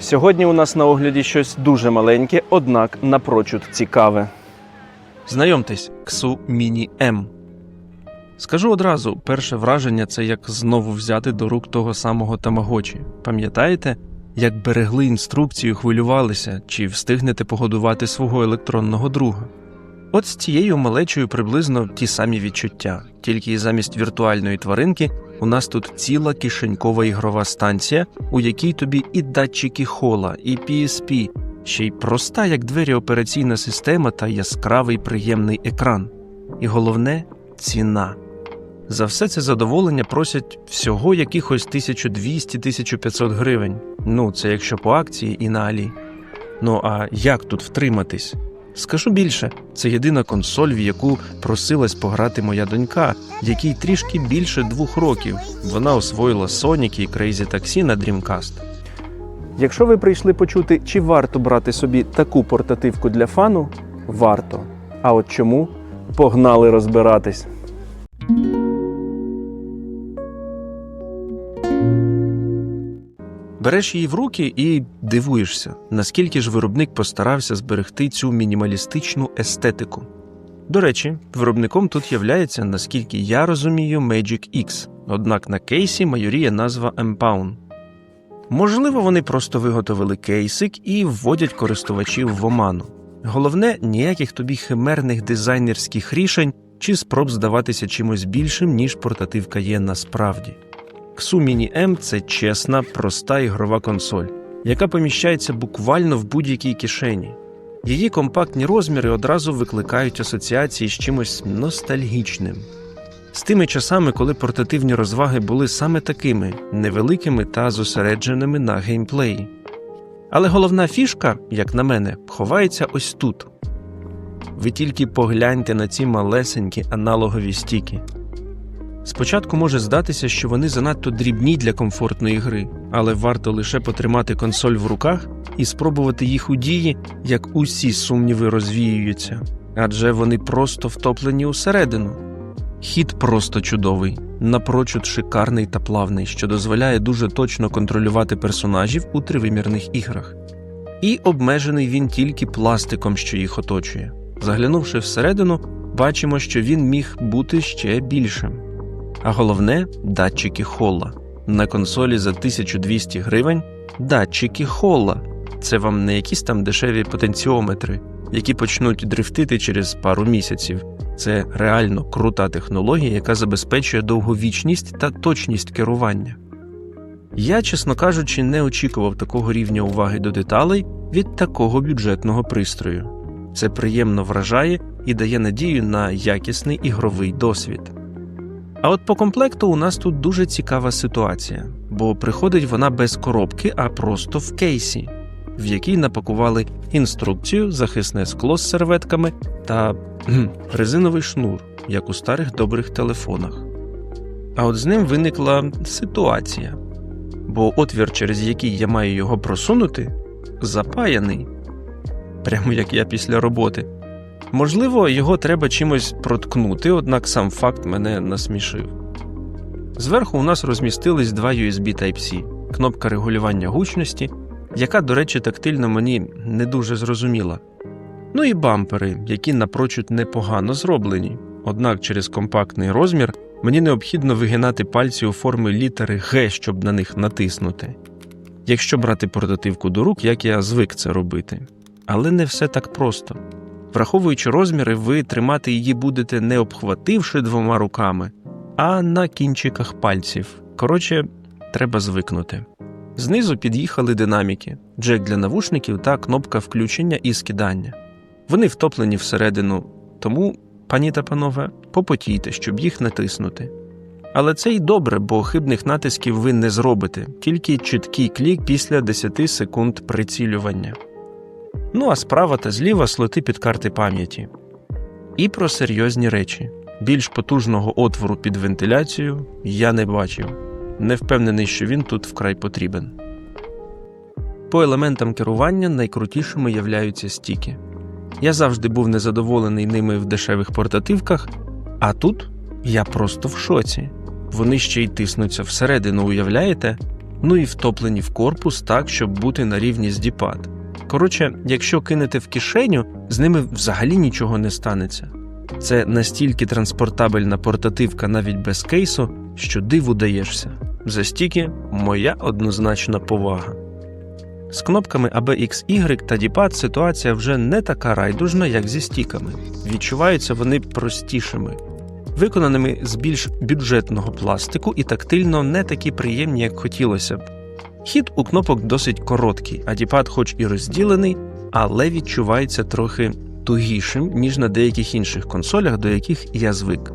Сьогодні у нас на огляді щось дуже маленьке, однак напрочуд цікаве. Знайомтесь, Ксу Міні М. Скажу одразу, перше враження це як знову взяти до рук того самого тамагочі. Пам'ятаєте, як берегли інструкцію, хвилювалися, чи встигнете погодувати свого електронного друга? От з цією малечою приблизно ті самі відчуття, тільки замість віртуальної тваринки у нас тут ціла кишенькова ігрова станція, у якій тобі і датчики хола, і PSP, ще й проста, як двері операційна система та яскравий приємний екран. І головне ціна. За все це задоволення просять всього якихось 1200-1500 гривень. Ну, це якщо по акції і на Алі. Ну а як тут втриматись? Скажу більше, це єдина консоль, в яку просилась пограти моя донька, якій трішки більше двох років. Вона освоїла Sonic і Crazy Taxi на Dreamcast. Якщо ви прийшли почути, чи варто брати собі таку портативку для фану, варто. А от чому? Погнали розбиратись. Береш її в руки і дивуєшся, наскільки ж виробник постарався зберегти цю мінімалістичну естетику. До речі, виробником тут являється, наскільки я розумію, Magic X, однак на кейсі майоріє назва Empown. Можливо, вони просто виготовили кейсик і вводять користувачів в оману. Головне, ніяких тобі химерних дизайнерських рішень чи спроб здаватися чимось більшим, ніж портативка є насправді. Xu Mini M – це чесна, проста ігрова консоль, яка поміщається буквально в будь-якій кишені. Її компактні розміри одразу викликають асоціації з чимось ностальгічним. З тими часами, коли портативні розваги були саме такими невеликими та зосередженими на геймплеї. Але головна фішка, як на мене, ховається ось тут. Ви тільки погляньте на ці малесенькі аналогові стіки. Спочатку може здатися, що вони занадто дрібні для комфортної гри, але варто лише потримати консоль в руках і спробувати їх у дії, як усі сумніви розвіюються, адже вони просто втоплені усередину. Хід просто чудовий, напрочуд шикарний та плавний, що дозволяє дуже точно контролювати персонажів у тривимірних іграх. І обмежений він тільки пластиком, що їх оточує. Заглянувши всередину, бачимо, що він міг бути ще більшим. А головне датчики Холла. На консолі за 1200 гривень датчики Холла. Це вам не якісь там дешеві потенціометри, які почнуть дрифтити через пару місяців. Це реально крута технологія, яка забезпечує довговічність та точність керування. Я, чесно кажучи, не очікував такого рівня уваги до деталей від такого бюджетного пристрою. Це приємно вражає і дає надію на якісний ігровий досвід. А от по комплекту у нас тут дуже цікава ситуація, бо приходить вона без коробки, а просто в кейсі, в якій напакували інструкцію, захисне скло з серветками та резиновий шнур, як у старих добрих телефонах. А от з ним виникла ситуація, бо отвір, через який я маю його просунути, запаяний, прямо як я після роботи. Можливо, його треба чимось проткнути, однак сам факт мене насмішив. Зверху у нас розмістились два USB Type-C, кнопка регулювання гучності, яка, до речі, тактильно мені не дуже зрозуміла. Ну і бампери, які напрочуд непогано зроблені. Однак через компактний розмір мені необхідно вигинати пальці у форми літери Г, щоб на них натиснути. Якщо брати портативку до рук, як я звик це робити. Але не все так просто. Враховуючи розміри, ви тримати її будете не обхвативши двома руками, а на кінчиках пальців. Коротше, треба звикнути. Знизу під'їхали динаміки, джек для навушників та кнопка включення і скидання. Вони втоплені всередину, тому, пані та панове, попотійте, щоб їх натиснути. Але це й добре, бо хибних натисків ви не зробите, тільки чіткий клік після 10 секунд прицілювання. Ну а справа та зліва слоти під карти пам'яті. І про серйозні речі. Більш потужного отвору під вентиляцію я не бачив. Не впевнений, що він тут вкрай потрібен. По елементам керування найкрутішими являються стіки. Я завжди був незадоволений ними в дешевих портативках, а тут я просто в шоці. Вони ще й тиснуться всередину, уявляєте? ну і втоплені в корпус так, щоб бути на рівні з діпад. Коротше, якщо кинете в кишеню, з ними взагалі нічого не станеться. Це настільки транспортабельна портативка навіть без кейсу, що диву даєшся. За стільки моя однозначна повага. З кнопками ABXY та D-Pad ситуація вже не така райдужна, як зі стіками. Відчуваються вони простішими, виконаними з більш бюджетного пластику і тактильно не такі приємні, як хотілося б. Хід у кнопок досить короткий, а D-Pad хоч і розділений, але відчувається трохи тугішим, ніж на деяких інших консолях, до яких я звик.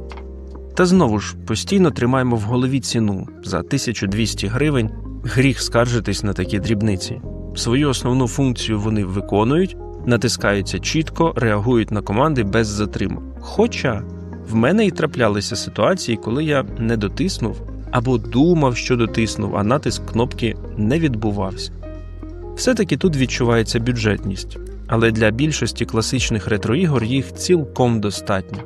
Та знову ж постійно тримаємо в голові ціну за 1200 гривень. Гріх скаржитись на такі дрібниці. Свою основну функцію вони виконують, натискаються чітко, реагують на команди без затримок. Хоча в мене і траплялися ситуації, коли я не дотиснув або думав, що дотиснув, а натиск кнопки не відбувався. Все-таки тут відчувається бюджетність, але для більшості класичних ретроігор їх цілком достатньо.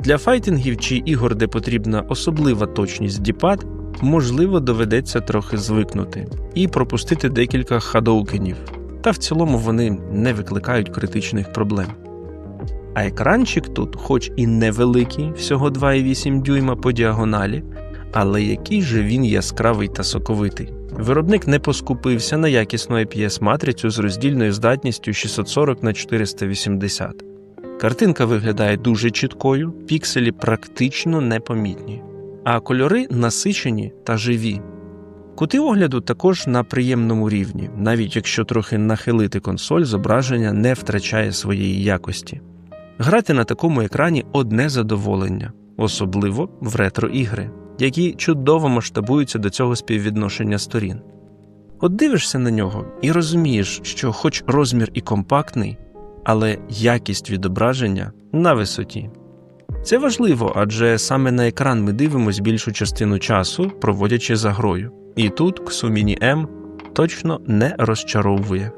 Для файтингів чи ігор, де потрібна особлива точність діпад, можливо, доведеться трохи звикнути і пропустити декілька хадоукенів, та в цілому вони не викликають критичних проблем. А екранчик тут, хоч і невеликий, всього 2,8 дюйма по діагоналі, але який же він яскравий та соковитий. Виробник не поскупився на якісну IPS матрицю з роздільною здатністю 640 на 480. Картинка виглядає дуже чіткою, пікселі практично непомітні, а кольори насичені та живі. Кути огляду також на приємному рівні, навіть якщо трохи нахилити консоль, зображення не втрачає своєї якості. Грати на такому екрані одне задоволення, особливо в ретро-ігри, які чудово масштабуються до цього співвідношення сторін. От дивишся на нього і розумієш, що, хоч розмір і компактний, але якість відображення на висоті. Це важливо, адже саме на екран ми дивимося більшу частину часу, проводячи за грою. І тут Xumini M точно не розчаровує.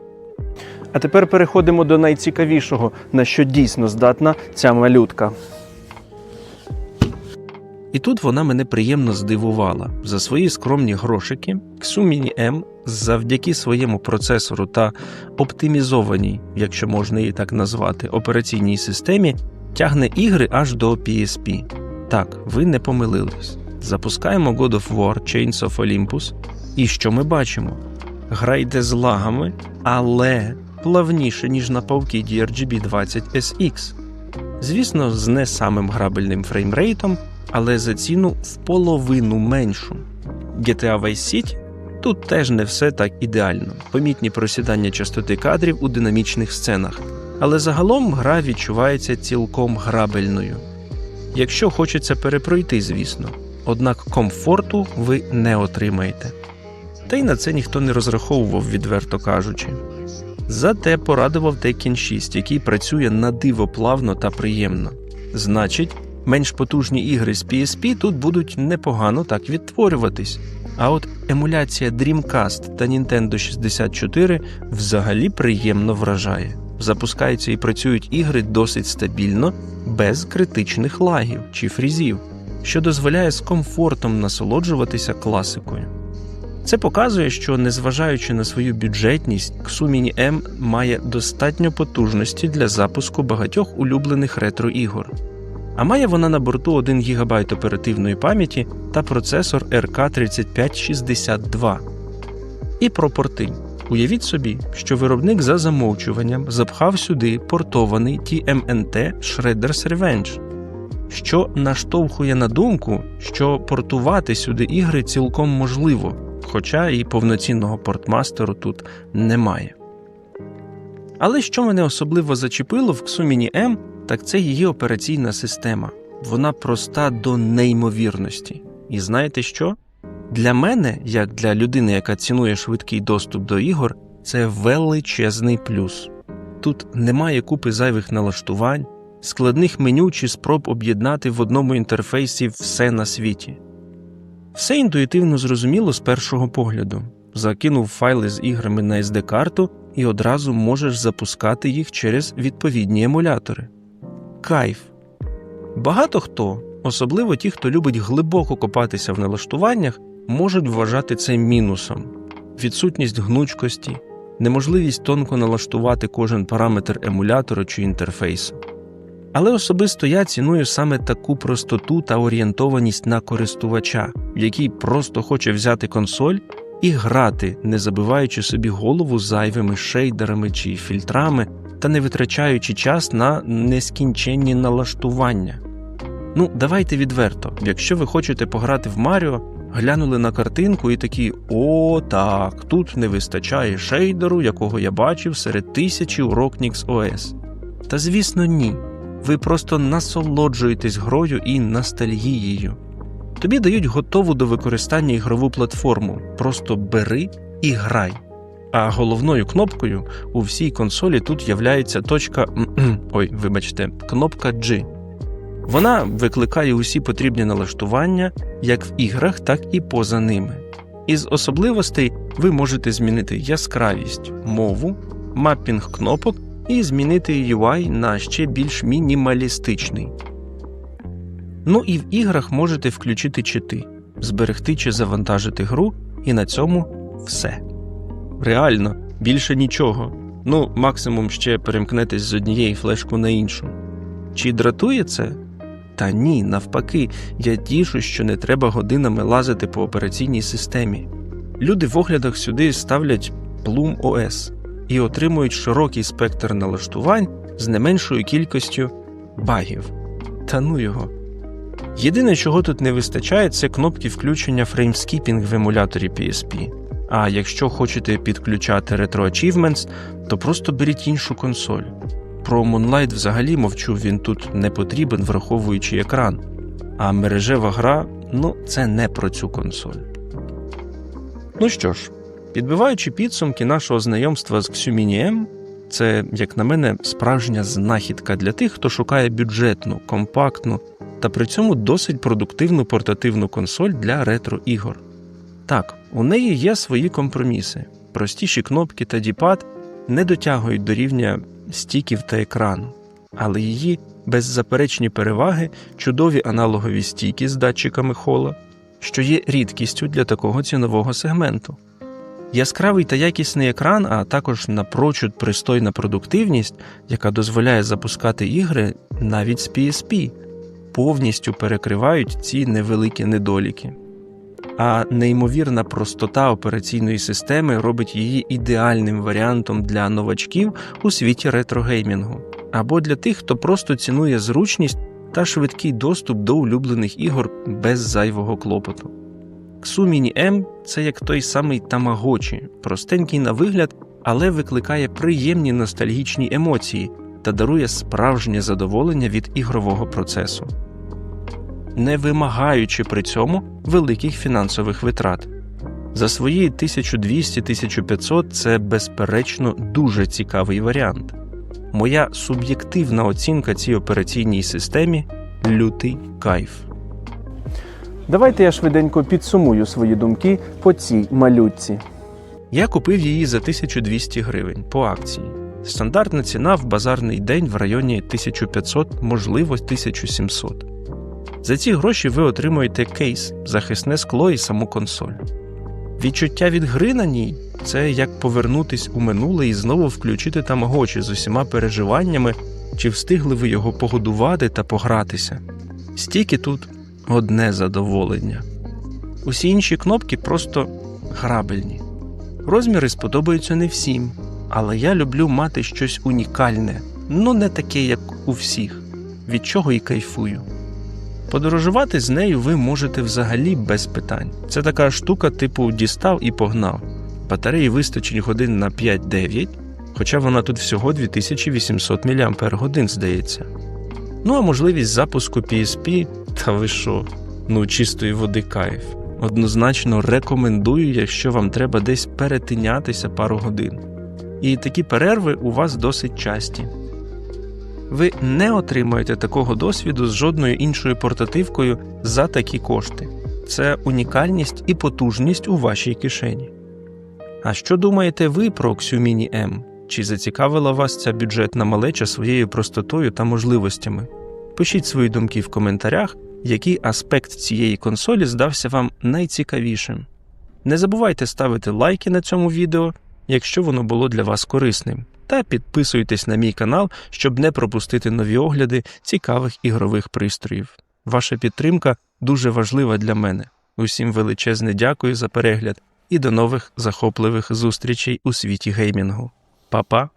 А тепер переходимо до найцікавішого, на що дійсно здатна ця малютка. І тут вона мене приємно здивувала. За свої скромні грошики Xumini M завдяки своєму процесору та оптимізованій, якщо можна її так назвати, операційній системі тягне ігри аж до PSP. Так, ви не помилились. Запускаємо God of War Chains of Olympus. І що ми бачимо? Гра йде з лагами, але плавніше, ніж на павки DRGB 20 SX. Звісно, з не самим грабельним фреймрейтом, але за ціну в половину меншу. GTA Vice City тут теж не все так ідеально, помітні просідання частоти кадрів у динамічних сценах, але загалом гра відчувається цілком грабельною. Якщо хочеться перепройти, звісно, однак комфорту ви не отримаєте. Та й на це ніхто не розраховував, відверто кажучи. Зате порадував Tekken 6, який працює на диво плавно та приємно. Значить, менш потужні ігри з PSP тут будуть непогано так відтворюватись. А от емуляція Dreamcast та Nintendo 64 взагалі приємно вражає. Запускаються і працюють ігри досить стабільно, без критичних лагів чи фрізів, що дозволяє з комфортом насолоджуватися класикою. Це показує, що незважаючи на свою бюджетність, Xumini M має достатньо потужності для запуску багатьох улюблених ретро-ігор. А має вона на борту 1 ГБ оперативної пам'яті та процесор RK3562. І про порти. Уявіть собі, що виробник за замовчуванням запхав сюди портований TMNT Shredder's Revenge, що наштовхує на думку, що портувати сюди ігри цілком можливо, хоча і повноцінного портмастеру тут немає. Але що мене особливо зачепило в Xumini M, так це її операційна система. Вона проста до неймовірності. І знаєте що? Для мене, як для людини, яка цінує швидкий доступ до ігор, це величезний плюс. Тут немає купи зайвих налаштувань, складних меню чи спроб об'єднати в одному інтерфейсі все на світі. Все інтуїтивно зрозуміло з першого погляду. Закинув файли з іграми на SD-карту і одразу можеш запускати їх через відповідні емулятори. Кайф. Багато хто, особливо ті, хто любить глибоко копатися в налаштуваннях, можуть вважати це мінусом: відсутність гнучкості, неможливість тонко налаштувати кожен параметр емулятора чи інтерфейсу. Але особисто я ціную саме таку простоту та орієнтованість на користувача, який просто хоче взяти консоль і грати, не забиваючи собі голову зайвими шейдерами чи фільтрами та не витрачаючи час на нескінченні налаштування. Ну, давайте відверто, якщо ви хочете пограти в Маріо, глянули на картинку і такі: о, так, тут не вистачає шейдеру, якого я бачив серед тисячі у Rocknix OS. Та звісно, ні. Ви просто насолоджуєтесь грою і ностальгією. Тобі дають готову до використання ігрову платформу. Просто бери і грай. А головною кнопкою у всій консолі тут являється точка. Ой, вибачте, кнопка G. Вона викликає усі потрібні налаштування як в іграх, так і поза ними. Із особливостей ви можете змінити яскравість, мову, маппінг кнопок і змінити UI на ще більш мінімалістичний. Ну і в іграх можете включити чити, зберегти чи завантажити гру, і на цьому все. Реально, більше нічого. Ну, максимум ще перемкнетесь з однієї флешку на іншу. Чи дратує це? Та ні, навпаки, я тішу, що не треба годинами лазити по операційній системі. Люди в оглядах сюди ставлять Plum OS і отримують широкий спектр налаштувань з не меншою кількістю багів. Та ну його. Єдине, чого тут не вистачає, це кнопки включення фреймскіпінг в емуляторі PSP. А якщо хочете підключати Retro Achievements, то просто беріть іншу консоль. Про Moonlight взагалі мовчу, він тут не потрібен, враховуючи екран. А мережева гра ну, це не про цю консоль. Ну що ж, підбиваючи підсумки нашого знайомства з Xumini M, це, як на мене, справжня знахідка для тих, хто шукає бюджетну, компактну та при цьому досить продуктивну портативну консоль для ретро-ігор. Так, у неї є свої компроміси. Простіші кнопки та діпад не дотягують до рівня стіків та екрану, але її беззаперечні переваги чудові аналогові стійки з датчиками хола, що є рідкістю для такого цінового сегменту. Яскравий та якісний екран, а також напрочуд пристойна продуктивність, яка дозволяє запускати ігри навіть з PSP, повністю перекривають ці невеликі недоліки. А неймовірна простота операційної системи робить її ідеальним варіантом для новачків у світі ретрогеймінгу, або для тих, хто просто цінує зручність та швидкий доступ до улюблених ігор без зайвого клопоту. Xumini M – це як той самий тамагочі, простенький на вигляд, але викликає приємні ностальгічні емоції та дарує справжнє задоволення від ігрового процесу не вимагаючи при цьому великих фінансових витрат. За свої 1200-1500 це безперечно дуже цікавий варіант. Моя суб'єктивна оцінка цій операційній системі лютий кайф. Давайте я швиденько підсумую свої думки по цій малютці. Я купив її за 1200 гривень по акції. Стандартна ціна в базарний день в районі 1500, можливо, 1700. За ці гроші ви отримуєте кейс, захисне скло і саму консоль. Відчуття від гри на ній це як повернутись у минуле і знову включити тамагочі з усіма переживаннями, чи встигли ви його погодувати та погратися. Стільки тут одне задоволення. Усі інші кнопки просто грабельні. Розміри сподобаються не всім, але я люблю мати щось унікальне, ну не таке, як у всіх, від чого і кайфую. Подорожувати з нею ви можете взагалі без питань. Це така штука, типу дістав і погнав. Батареї вистачить годин на 5-9, хоча вона тут всього 2800 мАч, здається. Ну а можливість запуску PSP, та ви що, ну чистої води кайф. Однозначно рекомендую, якщо вам треба десь перетинятися пару годин. І такі перерви у вас досить часті. Ви не отримаєте такого досвіду з жодною іншою портативкою за такі кошти. Це унікальність і потужність у вашій кишені. А що думаєте ви про Xumini M? Чи зацікавила вас ця бюджетна малеча своєю простотою та можливостями? Пишіть свої думки в коментарях, який аспект цієї консолі здався вам найцікавішим. Не забувайте ставити лайки на цьому відео, якщо воно було для вас корисним, та підписуйтесь на мій канал, щоб не пропустити нові огляди цікавих ігрових пристроїв. Ваша підтримка дуже важлива для мене. Усім величезне дякую за перегляд і до нових захопливих зустрічей у світі геймінгу. Па-па!